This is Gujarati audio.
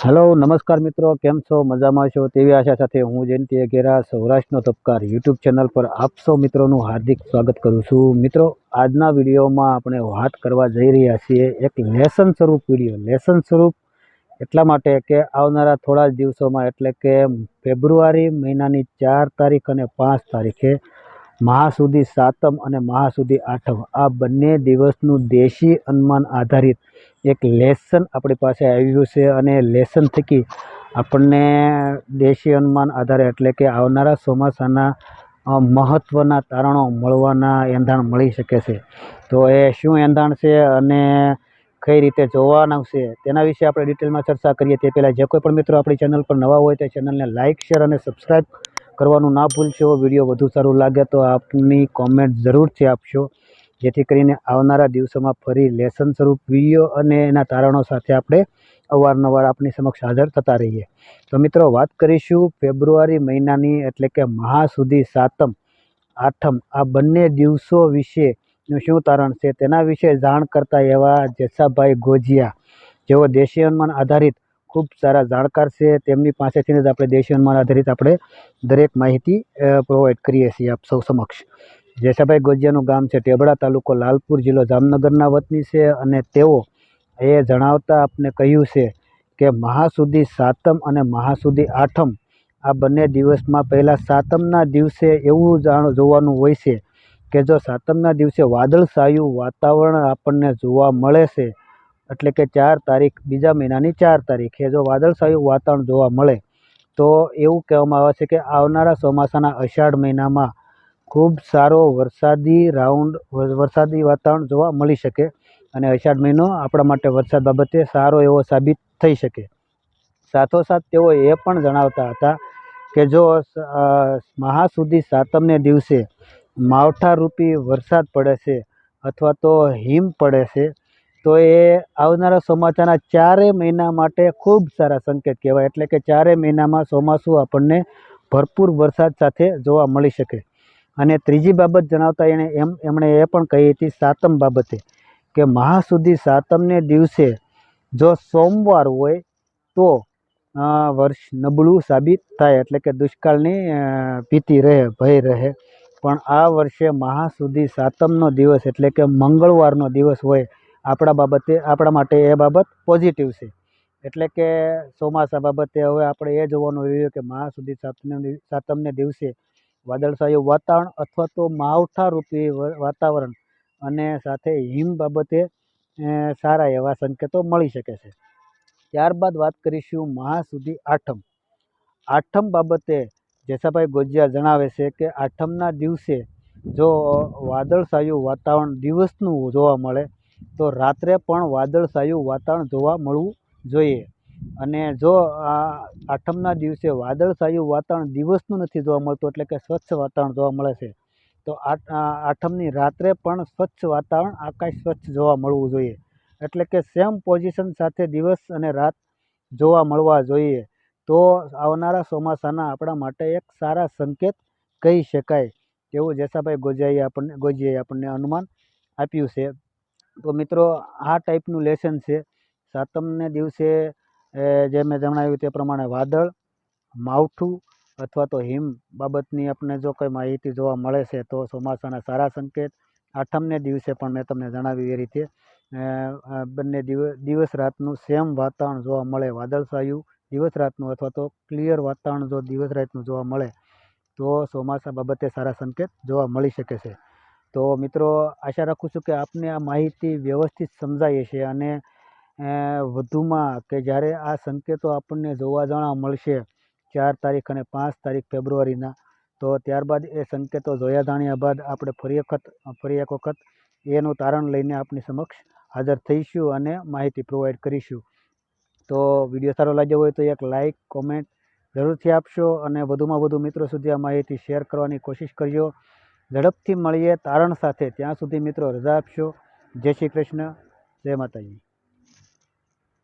હેલો નમસ્કાર મિત્રો, કેમ છો? મજામાં છો? તેવી આશા સાથે હું જયંતિ અઘેરા, સૌરાષ્ટ્રનો તબકાર યુટ્યુબ ચેનલ પર આપ મિત્રોનું હાર્દિક સ્વાગત કરું છું. મિત્રો, આજના વિડીયોમાં આપણે વાત કરવા જઈ રહ્યા છીએ એક લેસન સ્વરૂપ વીડિયો. લેસન સ્વરૂપ એટલા માટે કે આવનારા થોડા જ દિવસોમાં, એટલે કે ફેબ્રુઆરી મહિનાની ચાર તારીખ અને પાંચ તારીખે મહાસુદી સાતમ અને મહાસુદી આઠમ. આ બંને દિવસનું દેશી અનુમાન આધારિત એક લેસન આપણી પાસે આવ્યું છે અને લેસન થકી આપણને દેશી અનુમાન આધારે એટલે કે આવનારા ચોમાસાના મહત્ત્વના તારણો મળવાના એંધાણ મળી શકે છે. તો એ શું એંધાણ છે અને કઈ રીતે જોવાના છે તેના વિશે આપણે ડિટેલમાં ચર્ચા કરીએ તે પહેલાં જે કોઈ પણ મિત્રો આપણી ચેનલ પર નવા હોય તે ચેનલને લાઇક શેર અને સબસ્ક્રાઈબ કરવાનું ના ભૂલશો. વીડિયો વધુ સારું લાગે તો આપની કોમેન્ટ જરૂરથી આપશો. જેથી કરીને આવનારા દિવસોમાં ફરી લેસન સ્વરૂપ વીડિયો અને એના તારણો સાથે આપણે અવારનવાર આપની સમક્ષ હાજર થતા રહીએ. તો મિત્રો, વાત કરીશું ફેબ્રુઆરી મહિનાની એટલે કે મહા સુધી સાતમ, આઠમ, આ બંને દિવસો વિશેનું શું તારણ છે? તેના વિશે જાણ કરતા એવા જેસાભાઈ ગોજિયા, જેઓ દેશી અનુમાન આધારિત ખૂબ સારા જાણકાર છે. તેમની પાસેથી જ આપણે દેશી અનુમાન આધારિત આપણે દરેક માહિતી પ્રોવાઈડ કરીએ છીએ આપ સૌ સમક્ષ. જેસાભાઈ ગોજિયાનું ગામ છે, ટેબડા તાલુકો લાલપુર જિલ્લો જામનગરના વતની છે અને તેઓ એ જણાવતા આપને કહ્યું છે કે મહાસુદી સાતમ અને મહાસુદી આઠમ આ બંને દિવસમાં પહેલાં સાતમના દિવસે એવું જાણ જોવાનું હોય છે કે જો સાતમના દિવસે વાદળછાયું વાતાવરણ આપણને જોવા મળે છે, એટલે કે ચાર તારીખ બીજા મહિનાની ચાર તારીખે જો વાદળછાયું વાતાવરણ જોવા મળે, તો એવું કહેવામાં આવે છે કે આવનારા ચોમાસાના અષાઢ મહિનામાં ખૂબ સારો વરસાદી રાઉન્ડ વરસાદી વાતાવરણ જોવા મળી શકે અને અષાઢ મહિનો આપણા માટે વરસાદ બાબતે સારો એવો સાબિત થઈ શકે. સાથોસાથ તેઓ એ પણ જણાવતા હતા કે જો મહા મહાસુદી સાતમને દિવસે માવઠારૂપી વરસાદ પડે છે અથવા તો હિમ પડે છે, તો એ આવનારા ચોમાસાના ચારે મહિના માટે ખૂબ સારા સંકેત કહેવાય. એટલે કે ચારે મહિનામાં ચોમાસું આપણને ભરપૂર વરસાદ સાથે જોવા મળી શકે. અને ત્રીજી બાબત જણાવતા એણે એમ એમણે એ પણ કહી હતી સાતમ બાબતે કે મહાસુદ્ધિ સાતમને દિવસે જો સોમવાર હોય તો વર્ષ નબળું સાબિત થાય એટલે કે દુષ્કાળની ભીતિ રહે, ભય રહે. પણ આ વર્ષે મહાસુદ્ધિ સાતમનો દિવસ એટલે કે મંગળવારનો દિવસ હોય આપણા બાબતે, આપણા માટે એ બાબત પોઝિટિવ છે. એટલે કે ચોમાસા બાબતે હવે આપણે એ જોવાનું રહ્યું કે મહાસુદ્ધિ સાતમને સાતમને દિવસે વાદળછાયું વાતાવરણ અથવા તો માવઠારૂપી વાતાવરણ અને સાથે હિમ બાબતે સારા એવા સંકેતો મળી શકે છે. ત્યારબાદ વાત કરીશું મહાસુદી આઠમ. આઠમ બાબતે જેસાભાઈ ગોજિયા જણાવે છે કે આઠમના દિવસે જો વાદળછાયું વાતાવરણ દિવસનું જોવા મળે, તો રાત્રે પણ વાદળછાયું વાતાવરણ જોવા મળવું જોઈએ. અને જો આ આઠમના દિવસે વાદળછાયું વાતાવરણ દિવસનું નથી જોવા મળતું, એટલે કે સ્વચ્છ વાતાવરણ જોવા મળે છે, તો આઠ આઠમની રાત્રે પણ સ્વચ્છ વાતાવરણ, આકાશ સ્વચ્છ જોવા મળવું જોઈએ. એટલે કે સેમ પોઝિશન સાથે દિવસ અને રાત જોવા મળવા જોઈએ. તો આવનારા ચોમાસાના આપણા માટે એક સારા સંકેત કહી શકાય. તેવું જેસાભાઈ ગોજાઈએ આપણને ગોજીએ આપણને અનુમાન આપ્યું છે. તો મિત્રો, આ ટાઈપનું લેસન છે. સાતમને દિવસે જે મેં જણાવ્યું તે પ્રમાણે વાદળ, માવઠું અથવા તો હિમ બાબતની આપણને જો કંઈ માહિતી જોવા મળે છે તો ચોમાસાના સારા સંકેત. આઠમને દિવસે પણ મેં તમને જણાવ્યું એ રીતે બંને દિવ દિવસ રાતનું સેમ વાતાવરણ જોવા મળે વાદળછાયું દિવસ રાતનું અથવા તો ક્લિયર વાતાવરણ જો દિવસ રાતનું જોવા મળે, તો ચોમાસા બાબતે સારા સંકેત જોવા મળી શકે છે. તો મિત્રો, આશા રાખું છું કે આપને આ માહિતી વ્યવસ્થિત સમજાઈ હશે અને વધુમાં કે જ્યારે આ સંકેતો આપણને જોવા જાણવા મળશે ચાર તારીખ અને પાંચ તારીખ ફેબ્રુઆરીના, તો ત્યારબાદ એ સંકેતો જોયા જાણ્યા બાદ આપણે ફરી વખત, ફરી એક વખત એનું તારણ લઈને આપની સમક્ષ હાજર થઈશું અને માહિતી પ્રોવાઈડ કરીશું. તો વીડિયો સારો લાગ્યો હોય તો એક લાઇક કોમેન્ટ જરૂરથી આપશો અને વધુમાં વધુ મિત્રો સુધી આ માહિતી શેર કરવાની કોશિશ કરજો. ઝડપથી મળીએ તારણ સાથે. ત્યાં સુધી મિત્રો રજા આપશો. જય શ્રી કૃષ્ણ. જય માતાજી.